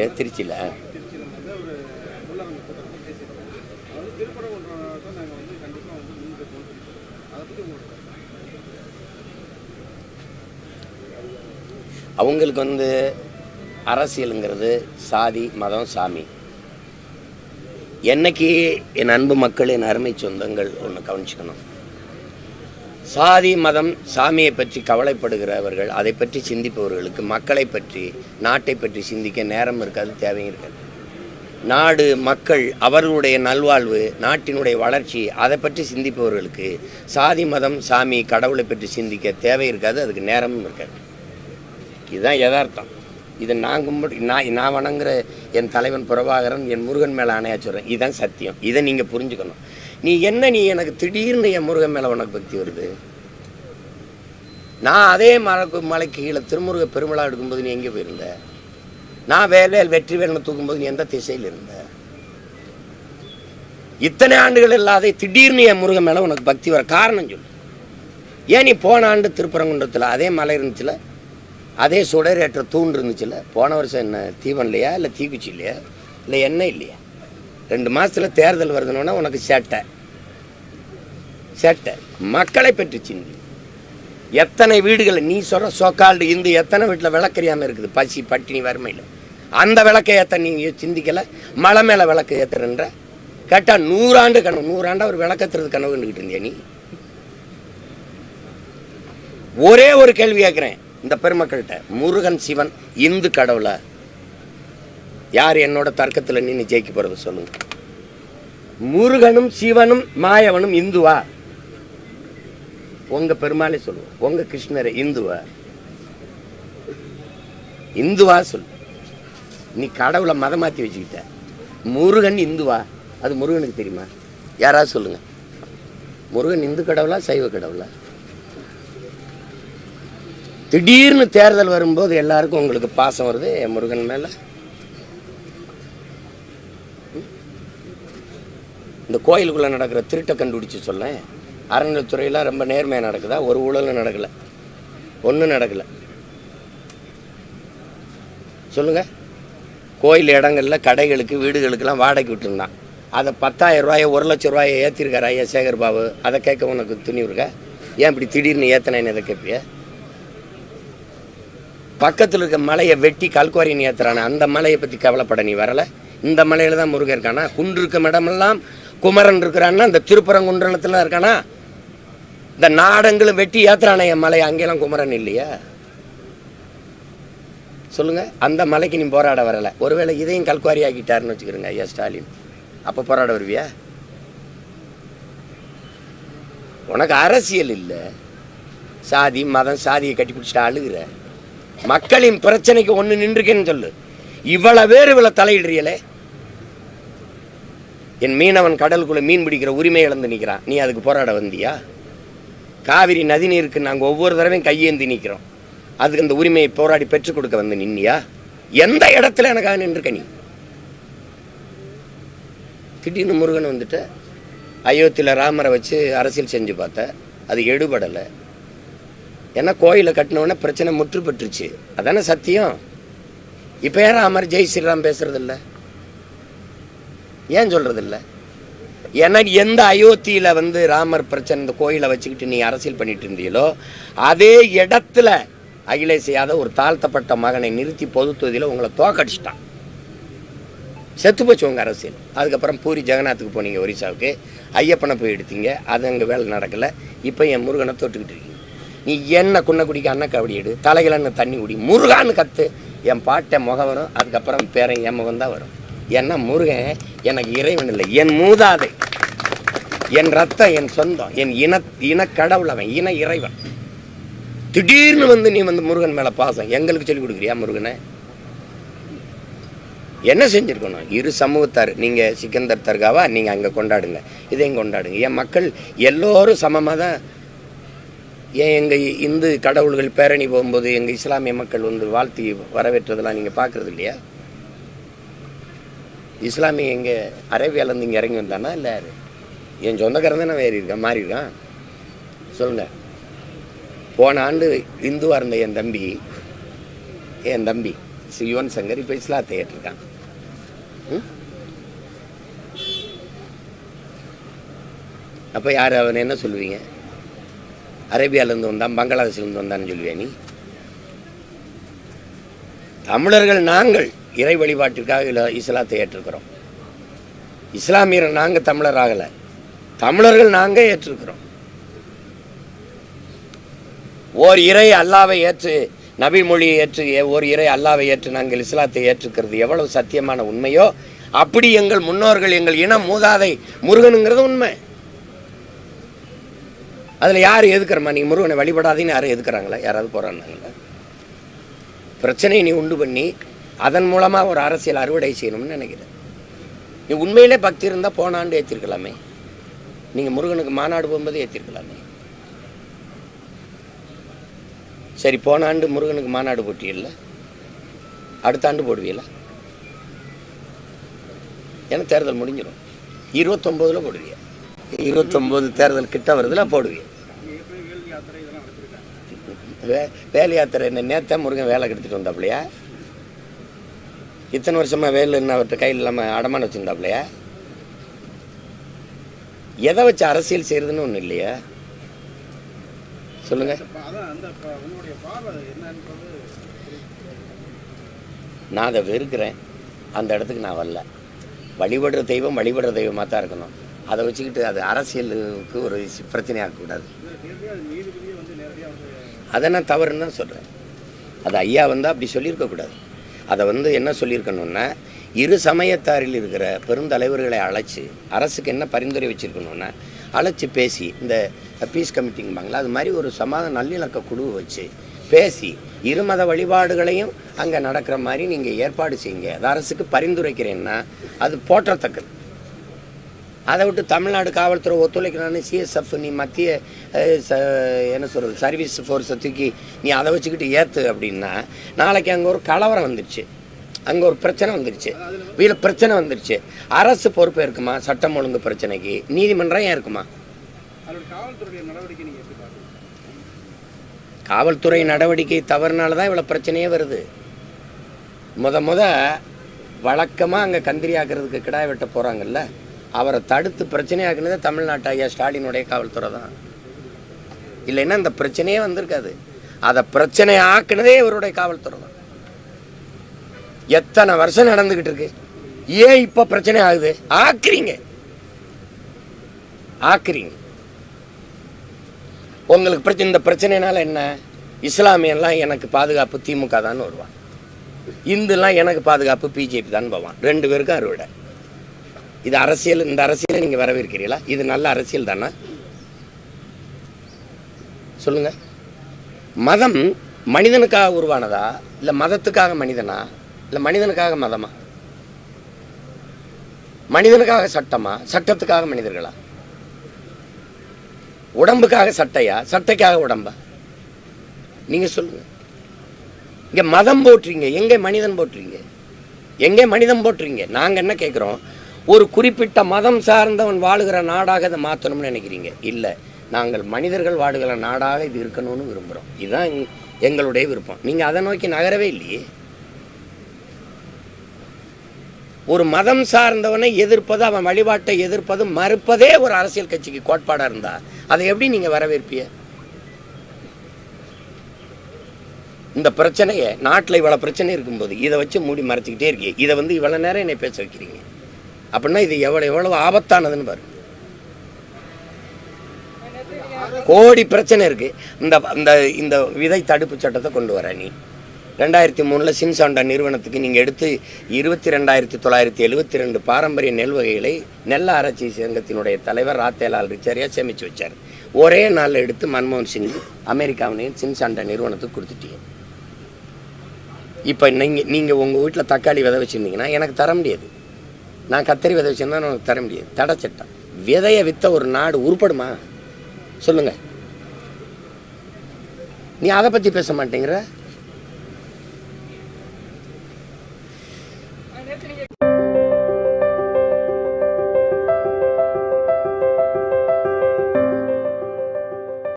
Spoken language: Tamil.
ஏ திருச்சியில்? அவங்களுக்கு வந்து அரசியலுங்கிறது சாதி மதம் சாமி. என்னைக்கு என் அன்பு மக்கள் என் அருமை சொந்தங்கள் ஒன்று கவனிச்சுக்கணும். சாதி மதம் சாமியை பற்றி கவலைப்படுகிறவர்கள் அதை பற்றி சிந்திப்பவர்களுக்கு மக்களை பற்றி நாட்டை பற்றி சிந்திக்க நேரம் இருக்காது தேவையும் இருக்காது. நாடு மக்கள் அவர்களுடைய நல்வாழ்வு நாட்டினுடைய வளர்ச்சி அதை பற்றி சிந்திப்பவர்களுக்கு சாதி மதம் சாமி கடவுளை பற்றி சிந்திக்க தேவை இருக்காது அதுக்கு நேரமும் இருக்காது. இதுதான் யதார்த்தம். இதை நான் கும்பிட்டு நான் நான் வணங்குற என் தலைவன் பிரபாகரன் என் முருகன் மேலே ஆணையா சொல்கிறேன் இதுதான் சத்தியம். இதை நீங்கள் புரிஞ்சுக்கணும். நீ என்ன நீ எனக்கு திடீர்னு என் முருகன் மேலே உனக்கு பக்தி வருது? நான் அதே மலை மலைக்கு கீழே திருமுருக பெருமளா எடுக்கும்போது நீ எங்கே போயிருந்த? நான் வேலையில் வெற்றி வேலை தூக்கும்போது நீ எந்த திசையில் இருந்த? இத்தனை ஆண்டுகள் இல்லாத திடீர்னு என் முருகன் மேலே உனக்கு பக்தி வர காரணம் சொல்லு. ஏன் நீ போன ஆண்டு திருப்பரங்குன்றத்தில் அதே மலை இருந்துச்சுல? அதே சுடரேற்ற தூண் இருந்துச்சுல்ல போன வருஷம் என்ன தீவன் இல்லையா? இல்லை தீக்குச்சி இல்லையா? இல்லை எண்ணெய் இல்லையா? ரெண்டு மாதத்தில் தேர்தல் வருதுன்னா உனக்கு சேட்டை. சேட்டை. மக்களை பற்றி சிந்தி. எத்தனை வீடுகளை நீ சொல்கிற சோக்கால்டு இந்து எத்தனை வீட்டில் விளக்கறியாமல் இருக்குது? பசி பட்டினி வறுமையில். அந்த விளக்கை ஏற்ற நீங்கள் சிந்திக்கலை. மலை மேலே விளக்கு ஏற்றுறன்ற கேட்டால் நூறாண்டு கனவு. நூறாண்டு அவர் விளக்கத்துறது கனவு கண்டுக்கிட்டு இருந்தியா நீ? ஒரே ஒரு கேள்வி கேட்குறேன் இந்த பெருமக்கள்கிட்ட. முருகன் சிவன் இந்து கடவுளை யார் என்னோட தர்க்கத்தில் நின்று ஜெயிக்க போறது சொல்லுங்க. முருகனும் சிவனும் மாயவனும் இந்துவா? உங்க பெருமாளே சொல்லுவோம் உங்க கிருஷ்ணரை இந்துவா? இந்துவா சொல்லு. நீ கடவுளை மதம் மாற்றி வச்சுக்கிட்ட. முருகன் இந்துவா? அது முருகனுக்கு தெரியுமா? யாராவது சொல்லுங்க. முருகன் இந்து கடவுளா சைவ கடவுளா? திடீர்னு தேர்தல் வரும்போது எல்லாருக்கும் உங்களுக்கு பாசம் வருது முருகன் மேல? இந்த கோயிலுக்குள்ள நடக்கிற திருட்டை கண்டுபிடிச்சு சொல்லேன். அறநிலைத்துறையில் ரொம்ப நேர்மையாக நடக்குதா? ஒரு ஊழலும் நடக்கலை. ஒன்றும் நடக்கலை. சொல்லுங்க. கோயில் இடங்கள்ல கடைகளுக்கு வீடுகளுக்கெல்லாம் வாடகை விட்டுருந்தான். அதை பத்தாயிரம் ரூபாயை ஒரு லட்சம் ரூபாயை ஏற்றிருக்காரு ஐயா சேகர் பாபு? அதை கேட்க உனக்கு துணி இருக்கா? ஏன் இப்படி திடீர்னு ஏற்றினேன்னு எதை கேட்பிய? பக்கத்தில் இருக்க மலையை வெட்டி கல்குவாரின்னு ஏற்றுறானே அந்த மலையை பற்றி கவலைப்பட நீ வரலை? இந்த மலையில் தான் முருகன் இருக்கானா? குன்று இருக்கும் இடமெல்லாம் குமரன் இருக்கிறான்னா இந்த திருப்பரங்குன்றத்தில் இருக்கானா? இந்த நாடங்களும் வெட்டி ஏற்றுறானே என் மலை அங்கெல்லாம் குமரன் இல்லையா. சொல்லுங்க அந்த மலைக்கு நீ போராட வரலை. ஒருவேளை இதையும் கல்குவாரி ஆக்கிட்டாருன்னு வச்சுக்கிறோங்க ஐயா ஸ்டாலின். அப்போ போராட வருவியா? உனக்கு அரசியல் இல்லை. சாதி மதம் சாதியை கட்டி பிடிச்சிட்டு அழுகிற. மக்களின் பிரச்சனைக்கு ஒன்று நின்றுக்கேன்னு சொல்லு. இவ்வளவு பேர் இவ்வளோ தலையிடுறியலே என் மீனவன் கடலுக்குள்ளே மீன் பிடிக்கிற உரிமை இழந்து நிற்கிறான். நீ அதுக்கு போராட வந்தியா? காவிரி நதி நீருக்கு நாங்கள் ஒவ்வொரு தடவையும் கையேந்தி நிற்கிறோம். அதுக்கு அந்த உரிமையை போராடி பெற்றுக் கொடுக்க வந்து நின்னியா? எந்த இடத்துல எனக்காக நின்றுக்க நீ? திடீர்னு முருகன் வந்துட்டு. அயோத்தியில் ராமரை வச்சு அரசியல் செஞ்சு பார்த்த. அது எடுபடலை. ஏன்னா கோயிலை கட்டினவுடனே பிரச்சனை முற்று பெற்றுச்சு அதானே சத்தியம். இப்போ ஏன் ராமர் ஜெய் ஸ்ரீராம் பேசுறதில்லை? ஏன் சொல்கிறதில்ல இல்ல ஏன்னா எந்த அயோத்தியில் வந்து ராமர் பிரச்சனை இந்த கோயிலை வச்சுக்கிட்டு நீ அரசியல் பண்ணிட்டு இருந்தீங்களோ அதே இடத்துல அகிலேஷ் யாதவ் ஒரு தாழ்த்தப்பட்ட மகனை நிறுத்தி பொது தொகுதியில் உங்களை தோக்கடிச்சிட்டான். செத்து போச்சு உங்கள் அரசியல். அதுக்கப்புறம் பூரி ஜெகநாத்துக்கு போனீங்க ஒரிசாவுக்கு. ஐயப்பனை போய் எடுத்தீங்க. அது அங்கே வேலை நடக்கலை. இப்போ என் முருகனை தொட்டுக்கிட்டு இருக்கீங்க. நீ என்ன குன்ன குடிக்க அண்ணன் கபடி எடு. தலைகளன்னு தண்ணி குடி. முருகான்னு கற்று என் பாட்டை முகம் வரும். அதுக்கப்புறம் பேரன் என் முகம் தான் வரும். ஏன்னா முருகன் எனக்கு இறைவன் இல்லை. என் மூதாதை என் ரத்தம் என் சொந்தம் என் இன இனக்கடவுள் அவன் இன இறைவன். திடீர்னு வந்து நீ வந்து முருகன் மேலே பாசம். எங்களுக்கு சொல்லி கொடுக்குறியா முருகனை? என்ன செஞ்சுருக்கணும்? இரு சமூகத்தார். நீங்கள் சிக்கந்தர் தர்காவா? நீங்கள் அங்கே கொண்டாடுங்க. இதையும் கொண்டாடுங்க. என் மக்கள் எல்லோரும் சமமாக தான். ஏன் எங்கள் இந்து கடவுள்கள் பேரணி போகும்போது எங்கள் இஸ்லாமிய மக்கள் வந்து வாழ்த்தி வரவேற்றதெல்லாம் நீங்கள் பார்க்குறது இல்லையா? இஸ்லாமிய எங்கே அரேபியாவிலேருந்து இங்கே இறங்கி வந்தானா இல்லை என் சொந்தக்காரன் தான் வேறு இருக்கேன் மாறி இருக்கான்? சொல்லுங்கள் போன ஆண்டு இந்துவாக இருந்த என் தம்பி என் தம்பி யுவன் சங்கர் இப்போ இஸ்லாத்தை ஏற்றிருக்கான் ம்? அப்போ யார் அவன் என்ன சொல்லுவீங்க? அரேபியாவிலேருந்து வந்தான் பங்களாதேஷ்லேருந்து வந்தான்னு சொல்லுவேன் நீ? தமிழர்கள் நாங்கள் இறை வழிபாட்டிற்காக இஸ்லாத்தை ஏற்றிருக்கிறோம். இஸ்லாமியர் நாங்கள் தமிழர் ஆகலை. தமிழர்கள் நாங்கள் ஏற்றிருக்கிறோம். ஓர் இறை அல்லாவை ஏற்று நபி மொழியை ஏற்று ஓர் இறை அல்லாவை ஏற்று நாங்கள் இஸ்லாத்தை ஏற்றுக்கிறது எவ்வளவு சத்தியமான உண்மையோ அப்படி எங்கள் முன்னோர்கள் எங்கள் இனம் மூதாதை முருகனுங்கிறது உண்மை. அதில் யார் எதுக்குறமா நீ முருகனை வழிபடாதீன்னு யாரும் எதுக்குறாங்களா? யாராவது போகிறாங்களா பிரச்சனையை நீ உண்டு பண்ணி அதன் மூலமாக ஒரு அரசியல் அறுவடை செய்யணும்னு நினைக்கிறேன். நீ உண்மையிலே பக்தி இருந்தால் போன ஆண்டு ஏற்றிருக்கலாமே நீங்கள் முருகனுக்கு மாநாடு போகும்போது ஏற்றிருக்கலாமே சரி போன ஆண்டு முருகனுக்கு மாநாடு போட்டியல்ல? அடுத்த ஆண்டு போடுவீங்களா ஏன்னா தேர்தல் முடிஞ்சிடும் இருபத்தொம்போதில் போடுவீங்க இருபத்தொம்போது தேர்தல் கிட்ட வருதுல போடுவீங்க வே வேலை யாத்திரை என்ன நேத்தா முருகன் வேலை கெடுத்துட்டு வந்தாப்பிலையா? இத்தனை வருஷமாக வேலை என்ன அவர்கிட்ட கையில் இல்லாமல் அடமான வச்சுருந்தாப்லையா எதை வச்சு அரசியல் செய்கிறதுன்னு ஒன்றும் இல்லையா? சொல்லுங்க. நான் அதை வெறுக்கிறேன். அந்த இடத்துக்கு நான் வரல. வழிபடுற தெய்வம் வழிபடுற தெய்வமாக தான் இருக்கணும். அதை வச்சுக்கிட்டு அது அரசியலுக்கு ஒரு சி- பிரச்சனையாக்கக்கூடாது அதை நான் தவறுன்னு தான் சொல்கிறேன் அது ஐயா வந்து அப்படி சொல்லியிருக்கக்கூடாது அதை வந்து என்ன சொல்லியிருக்கணும்னா இரு சமயத்தாரில் இருக்கிற பெருந்தலைவர்களை அழைச்சி அரசுக்கு என்ன பரிந்துரை வச்சுருக்கணும்னா அழைச்சி பேசி இந்த பீஸ் கமிட்டிங்கம்பாங்களா அது மாதிரி ஒரு சமாத நல்லிணக்க குழுவை வச்சு பேசி இருமத வழிபாடுகளையும் அங்கே நடக்கிற மாதிரி நீங்கள் ஏற்பாடு செய்யுங்க. அது அரசுக்கு பரிந்துரைக்கிறேன்னா அது போற்றத்தக்கது. அதை விட்டு தமிழ்நாடு காவல்துறை ஒத்துழைக்கிறான்னு சிஎஸ்எஃப் நீ மத்திய என்ன சொல்கிறது சர்வீஸ் ஃபோர்ஸை தூக்கி நீ அதை வச்சுக்கிட்டு ஏற்று அப்படின்னா நாளைக்கு அங்கே ஒரு கலவரம் வந்துருச்சு. அங்கே ஒரு பிரச்சனை வந்துருச்சு. வீட்டில் பிரச்சனை வந்துருச்சு. அரசு பொறுப்பு இருக்குமா? சட்டம் ஒழுங்கு பிரச்சனைக்கு. நீதிமன்றம் ஏன் இருக்குமா? காவல்துறை நடவடிக்கை தவறுனால தான் இவ்வளோ பிரச்சனையே வருது. முத முத வழக்கமாக அங்கே கந்திரி ஆக்கிறதுக்கு கிடாய் வெட்ட போகிறாங்கல்ல அவரை தடுத்து பிரச்சனையாக்குனதே தமிழ்நாட்டு ஐயா ஸ்டாலினுடைய காவல்துறை தான். இல்லைன்னா இந்த பிரச்சனையே வந்திருக்காது. அதை பிரச்சனை ஆக்குனதே இவருடைய காவல்துறை தான். எத்தனை வருஷம் நடந்துக்கிட்டு இருக்கு? ஏன் இப்போ பிரச்சனை ஆகுது? ஆக்குறீங்க. ஆக்குறீங்க. உங்களுக்கு பிரச்சனை இந்த பிரச்சனைனால என்ன? இஸ்லாமியெல்லாம் எனக்கு பாதுகாப்பு திமுக தான் வருவான் இந்துலாம் எனக்கு பாதுகாப்பு பிஜேபி தான் போவான் ரெண்டு பேருக்கும் அறுவடை. இது அரசியல் இந்த அரசியலை நீங்கள் வரவேற்கிறீங்களா இது நல்ல அரசியல் தானே? சொல்லுங்க. மதம் மனிதனுக்காக உருவானதா? இல்லை மதத்துக்காக மனிதனா? இல்லை மனிதனுக்காக மதமா? மனிதனுக்காக சட்டமா? சட்டத்துக்காக மனிதர்களா? உடம்புக்காக சட்டையா? சட்டைக்காக உடம்பா? நீங்க சொல்லுங்க. இங்க மதம் போட்டுறீங்க எங்க மனிதன் போட்டுறீங்க எங்க மனிதன் போட்டுறீங்க நாங்க என்ன கேட்குறோம் ஒரு குறிப்பிட்ட மதம் சார்ந்தவன் வாழுகிற நாடாக இதை மாற்றணும்னு நினைக்கிறீங்க? இல்லை. நாங்கள் மனிதர்கள் வாழுகிற நாடாக இது இருக்கணும்னு விரும்புகிறோம் இதுதான் எங்களுடைய விருப்பம். நீங்கள் அதை நோக்கி நகரவே இல்லையே. ஒரு மதம் சார்ந்தவனை எதிர்ப்பது அவன் வழிபாட்டை எதிர்ப்பது மறுப்பதே ஒரு அரசியல் கட்சிக்கு கோட்பாடாக இருந்தா அதை எப்படி நீங்கள் வரவேற்பிய இந்த பிரச்சனையை நாட்டில் இவ்வளோ பிரச்சனை இருக்கும்போது இதை வச்சு மூடி மறைச்சிக்கிட்டே இருக்கீங்க. இதை வந்து இவ்வளோ நேரம் என்னை பேச வைக்கிறீங்க. அப்படின்னா இது எவ்வளோ எவ்வளவு ஆபத்தானதுன்னு பாரு. கோடி பிரச்சனை இருக்கு. இந்த இந்த இந்த விதை தடுப்பு சட்டத்தை கொண்டு வர நீ. ரெண்டாயிரத்தி மூணில் சின்சாண்டா நிறுவனத்துக்கு நீங்கள் எடுத்து இருபத்தி ரெண்டாயிரத்தி தொள்ளாயிரத்தி எழுபத்தி ரெண்டு பாரம்பரிய நெல் வகைகளை நெல் ஆராய்ச்சி சங்கத்தினுடைய தலைவர் ராத்தேலால் ரிச்சரியா சேமித்து வச்சார். ஒரே நாளில் எடுத்து மன்மோகன் சிங் அமெரிக்காவினையும் சின்சாண்டா நிறுவனத்துக்கு கொடுத்துட்டீங்க. இப்போ நீங்கள் நீங்கள் உங்கள் வீட்டில் தக்காளி விதை வச்சுருந்தீங்கன்னா எனக்கு தர முடியாது. நான் கத்தரி விதை வச்சுருந்தா நான் தர முடியாது தடை சட்டம். விதையை விற்ற ஒரு நாடு உருப்படுமா? சொல்லுங்கள் நீ அதை பற்றி பேச மாட்டேங்கிற?